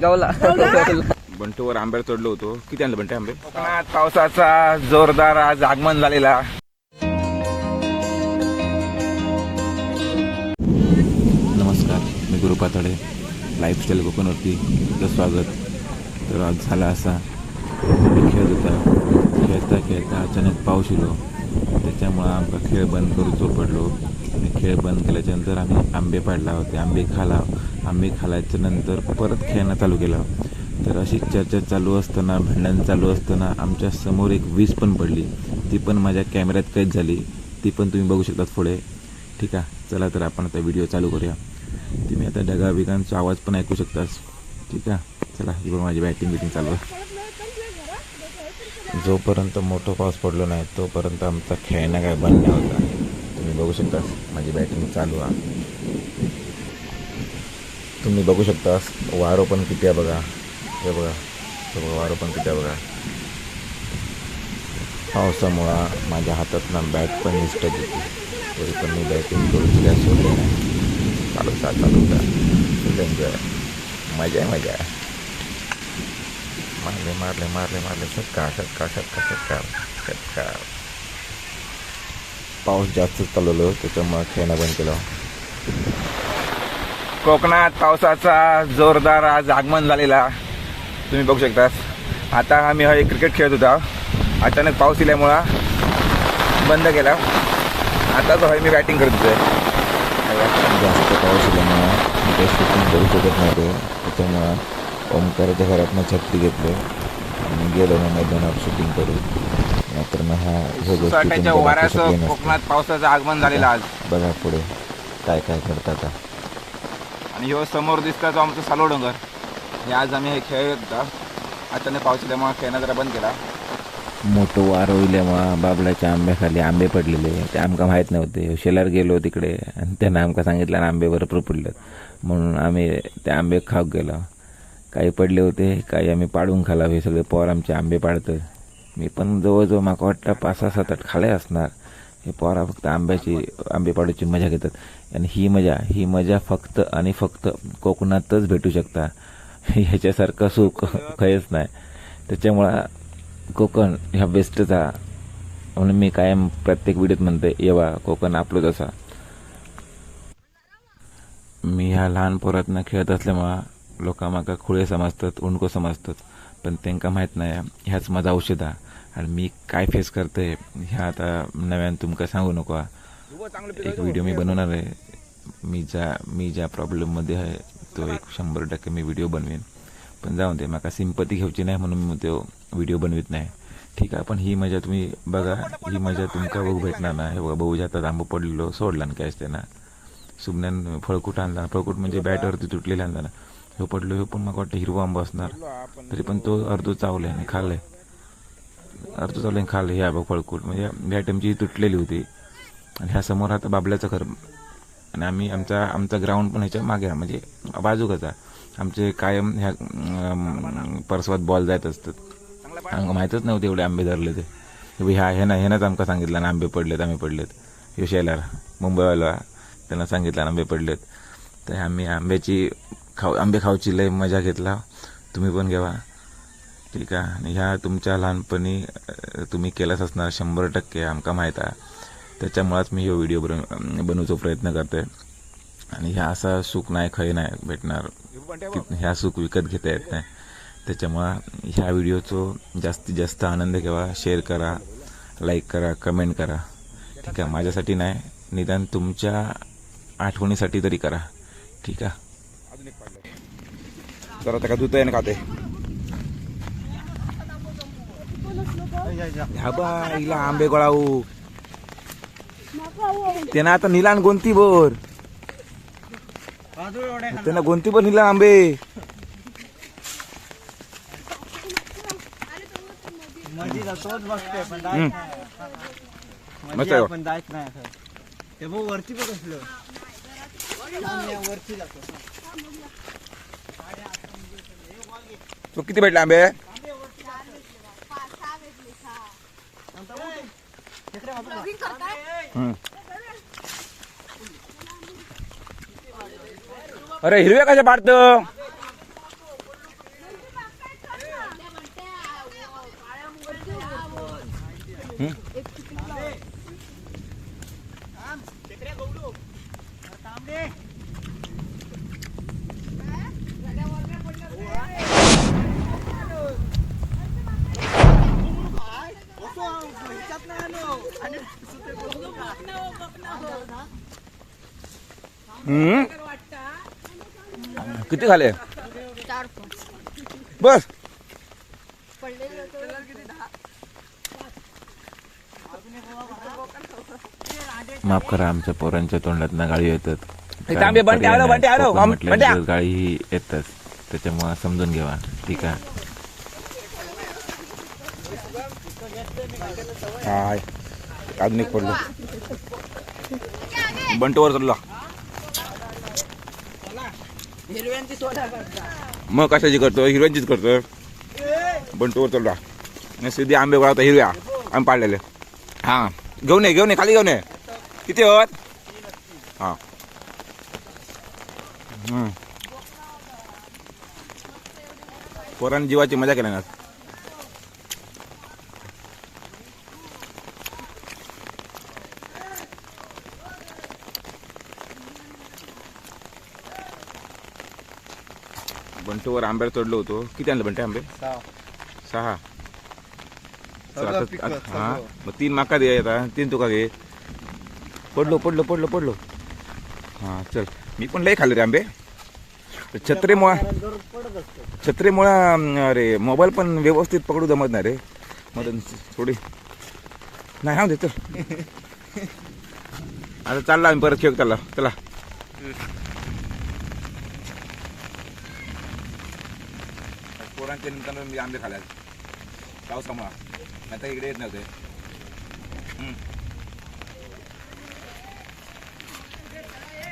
गावला बंटूवर आंब्यावर चढलो होतो. किती आणलं बंटे आंबे? कोकणात पावसाचा जोरदार आज आगमन झालेला. नमस्कार मी गुरु पातळे लाईफस्टाईल कोकणवरती तुझं स्वागत. तर आज झाला असा खेळत होता. खेळता खेळता अचानक पाऊस येलो त्याच्यामुळं आमका खेळ बंद करून चोपडलो आणि खेळ बंद केल्याच्यानंतर आम्ही आंबे पाडला होते. आंबे खाला. आम्ही खालायच्या नंतर परत खेळणं चालू केलं. तर अशी चर्चा चालू असताना भांडण चालू असताना आमच्यासमोर एक वीज पण पडली. ती पण माझ्या कॅमेऱ्यात कैद झाली. ती पण तुम्ही बघू शकतात पुढे. ठीक आहे चला तर आपण आता व्हिडिओ चालू करूया. तुम्ही आता ढगा बिगांचा आवाज पण ऐकू शकतास ठीक आहे चला ही पण माझी बॅटिंग बिटिंग चालू आहे. जोपर्यंत मोठा पाऊस पडलो नाही तोपर्यंत आमचा खेळणं काय बंद नाही होता. तुम्ही बघू शकता माझी बॅटिंग चालू आहे. तुम्ही बघू शकता वारं पण किती आहे बघा. हे बघा हे बघा वारो पण किती आहे बघा. पावसामुळं माझ्या हातातनं बॅट पण निष्ठ घेतली. तरी पण मी बॅटिंग करून काय सोडले नाही. चालू सा चालू एन्जॉय मजा आहे मजा आहे. मारले मारले मारले मारले. सटका सटका सटका सटका सटका. पाऊस जास्त चालवलो त्याच्यामुळं खेळणं बंद केलं. कोकणात पावसाचा जोरदार आज आगमन झालेला. तुम्ही बघू शकता आता आम्ही हा एक क्रिकेट खेळत होता. अचानक पाऊस दिल्यामुळं बंद केला. आता जो आहे मी बॅटिंग करत होते. जास्त पाऊस दिल्यामुळं मी काही शूटिंग करू शकत नव्हतो. त्याच्यामुळं ओमकाराच्या घरातनं छत्री घेतले. आणि गेलो मग मैदानावर शूटिंग करू नाहीतर मग ह्या ह्या येणार कोकणात पावसाचं आगमन झालेलं आज. बघा पुढे काय काय करतात आणि ह्यो समोर दिसता जो आमचा सालो डोंगर. हे आज आम्ही हे खेळत होता अचानक पाऊस खेळणं जरा बंद केला. मोठं वार होईल्यामुळं बाबलाच्या आंब्याखाली आंबे पडलेले. ते आमकां माहीत नव्हते. शेलार गेलो तिकडे. आणि त्यानं आमकां सांगितलं आणि आंबे भरपूर पडलेत म्हणून आम्ही ते आंबे खाऊ गेलो. काही पडले होते काही आम्ही पाडून खाला हे सगळे पोर आमचे आंबे पाडतं मी पण जवळजवळ माका वाटतं पाच सहा सात आठ खाले असणार. हे पोरा फक्त आंब्याची आंबे पाडूची मजा घेतात. आणि ही मजा ही मजा फक्त आणि फक्त कोकणातच भेटू शकता. ह्याच्यासारखं सुख खयच नाही. त्याच्यामुळं कोकण ह्या बेस्टचा म्हणून मी कायम प्रत्येक व्हिडिओत म्हणते येवा कोकण आपलं असा. मी ह्या लहान पोरातनं खेळत असल्यामुळं लोक माका खुळे समजतात उंडको समजतात. पण त्यांका माहीत नाही. ह्याच माझा औषध आणि मी काय फेस करतोय ह्या आता नव्यान तुमका सांगू नको. एक व्हिडिओ मी बनवणार आहे. मी ज्या मी ज्या प्रॉब्लेममध्ये आहे तो एक शंभर टक्के मी व्हिडिओ बनवेन. पण जाऊन दे माका सिंपती घेऊची नाही म्हणून मी तो व्हिडिओ बनवित नाही. ठीक आहे पण ही मजा तुम्ही बघा ही मजा तुमका बघू भेटणार ना हे बघा भाऊ जातात आंबो पडलेलो सोडला ना असते त्यांना सुमन्यान फळकूट आणला फळकूट म्हणजे बॅटवरती तुटलेला आणला ना. ह्यो पडलो ह्यो पण मला वाटतं हिरवा आंबा असणार. तरी पण तो अर्धो चावले आणि खाल्ले अर्धो चावले आणि खाल्ले ह्या बघ फळकूट म्हणजे बॅट आमची तुटलेली होती. आणि ह्या समोर आता बाबल्याचं घर. आणि आम्ही आमचा आमचा ग्राउंड पण ह्याच्या मागे म्हणजे बाजूकच आहे. आमचे कायम ह्या परसवात बॉल जायत असतात. आमकां माहीतच नव्हते एवढे आंबे धरले ते. हे ह्या ह्यानं ह्यानंच आमकां सांगितलं ना आंबे पडलेत आम्ही पडलेत. ह्यो मुंबईवाला त्यांना सांगितलं आंबे पडलेत. तर आम्ही आंब्याची खाऊ आंबे खाऊची लय मजा घेतला. तुम्ही पण घ्यावा ठीक आहे. आणि ह्या तुमच्या लहानपणी तुम्ही केलाच असणार शंभर टक्के आमका माहीत आहे. त्याच्यामुळेच मी हा व्हिडिओ बनव बनवूचा प्रयत्न करते आणि ह्या असा सुख नाही खय नाही भेटणार. ह्या सुख विकत घेता येत नाही. त्याच्यामुळं ह्या व्हिडिओचं जास्तीत जास्त आनंद घ्यावा. शेअर करा लाईक करा कमेंट करा. ठीक आहे. माझ्यासाठी नाही निदान तुमच्या आठवणीसाठी तरी करा. ठीक आहे. जरा त्या धुता आहे ना खाते ह्या बा हिला आंबे गोळाऊ. त्यानं आता निलान गोंती बोर त्यांना गोंती पण निला आंबे मस्त आहे. ते वरती पण असलं वरती जातो. तो किती भेटले आंबे? अरे हिरव्या कशा पाडतं? हम्म? किती चार बस. माफ करा आमच्या पोरांच्या तोंडात गाळी येतात. तांबे बंटे आलो, बंटे आलो, कोकण बंटे म्हटल्यानंतर आ. गाळी ही येतात. त्याच्यामुळे समजून घ्यावा ठीक आहे? हाय. आधुनिक पडलो बंटवर चालला. मग कशाची करतो हिरव्यांचीच करतो पण चालला आणि सिधी आंबे गोळा होता हिरव्या. आंबे पाडलेले. हां. घेऊन ये घेऊन ये खाली घेऊन ये. किती होत हां. पोरांनी जीवाची मजा केली ना. बंटूवर आंब्याला चढलो होतो. किती आणलं बंटे आंबे? सहा. चल सगळं आता- पिकत, आता- हा. मग तीन माका दे आता तीन तुका घे. पडलो पडलो पडलो पडलो. हा चल. मी पण लय खाल्ले रे आंबे. छत्रीमुळं छत्रीमुळं अरे मोबाईल पण व्यवस्थित पकडू जमत नाही रे. मग थोडी. नाही हा दे चल. आता चालला आम्ही परत खेळ चालला चला. पोरांच्या निमित्तानं मी आंबे खाल्ले पावसामुळं नाही तर इकडे येत नव्हते हम्म.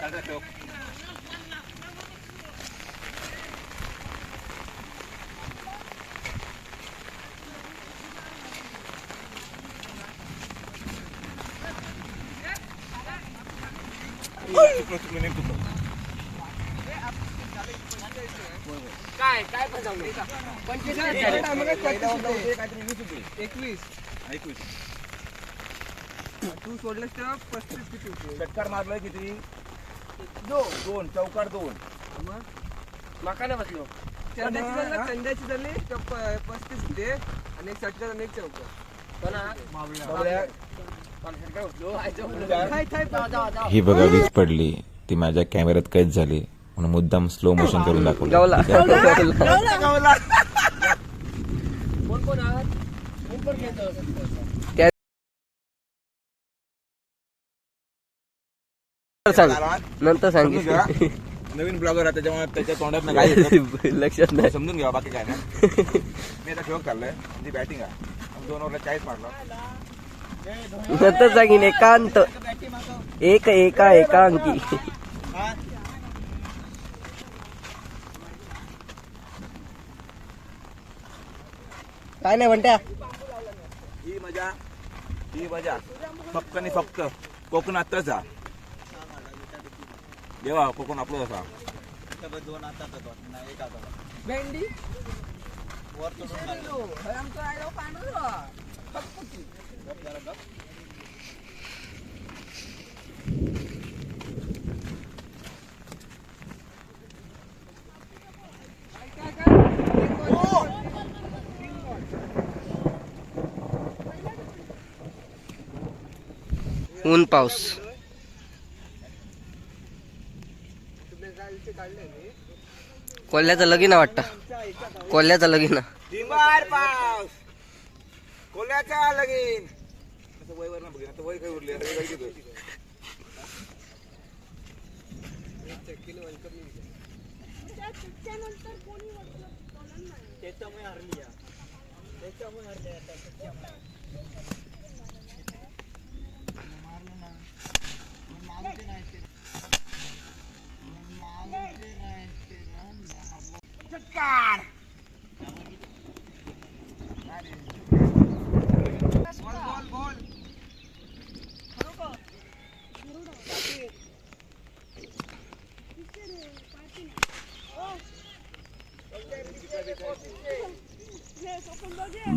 चालतंय, ठेव. चुकलो, चुकलो, नाही चुकलो. एकवीस. एकवीस. तू सोडलेस तेव्हा पस्तीस किती होते? षटकार मारलाय किती? दोन दोन. चौकार दोन. माका नाही बसलो. चंद्याची झाली पस्तीस होते. आणि एक षटकार आणि एक चौकार. ही बघा वीज पडली. ती माझ्या कॅमेऱ्यात कैद झाली. म्हणून मुद्दाम स्लो मोशन करून दाखवलं? नंतर घ्या. नवीन ब्लॉगर आहे त्याच्यामुळे त्याच्या तोंडात काय. लक्षात नाही समजून घ्या बाकी काय नाही मी आता खेळ चाललोय ती बॅटिंग आहे दोन ओव्हरला चाळीस मारला नंतर सांगीन एकांत एक एका एकांकी काय नाही म्हणत्या ही मजा ही मजा. फक्त आणि फक्त कोकणातच हा देवा कोकण आपलं असा. भेंडी? ऊन पाऊस. कोल्ह्याचं लगीन वाटत. कोल्ह्याचं लगीन कोल्ह्याचा लगीन. त्याच्यामुळे हरली त्याच्यामुळे हरली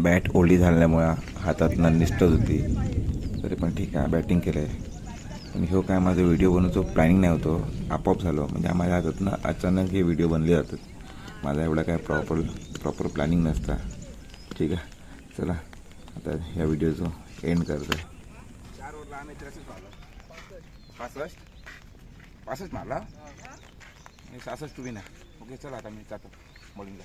बॅट ओली झाल्यामुळे हातात निष्ठत होती. तरी पण ठीक आहे बॅटिंग केलं आहे पण ह्यो काय माझा व्हिडिओ बनवतो. प्लॅनिंग नाही होतो. आपोआप झालो. म्हणजे माझ्या हातातनं अचानक हे व्हिडिओ बनले जातात. माझा एवढा काय प्रॉपर प्रॉपर प्लॅनिंग नसता. ठीक आहे? चला. आता ह्या व्हिडिओचं एंड करतो पासष्ट? पासष्ट मारला? आणि सहासष्ट तुम्ही ना. ओके चला आता मी जातो. बॉलिंगला